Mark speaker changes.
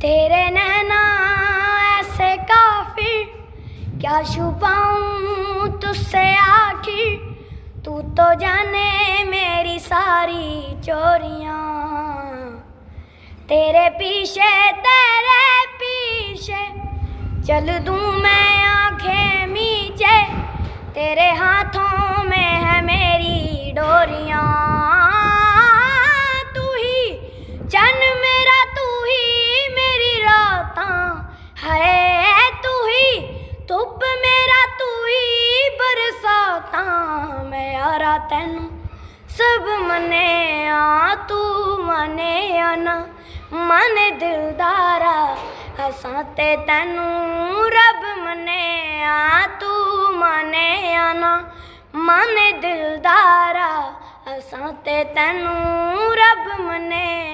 Speaker 1: तेरे नैना ऐसे काफी क्या छुपाऊं तुझसे आखिर तू तो जाने मेरी सारी चोरियां तेरे पीछे तेरे पीछे चल दूं मैं आंखें मीचे तेरे हाथों में ਹੈ ਤੂੰ ਹੀ, ਧੁੱਪ ਮੇਰਾ ਤੂੰ ਹੀ, ਬਰਸਾਤਾਂ ਮੈਂ ਯਾਰਾ ਤੈਨੂੰ। ਸਭ ਮਨਿਆ, ਤੂੰ ਮਨਿਆ ਨਾ, ਮਨ ਦਿਲਦਾਰਾ ਅਸਾਂ ਤੇ ਤੈਨੂੰ। ਰੱਬ ਮਨਿਆ, ਤੂੰ ਮਨਿਆ ਨਾ, ਮਨ ਦਿਲਦਾਰਾ ਅਸਾਂ ਤੇ ਤੈਨੂੰ। ਰੱਬ ਮਨਿਆ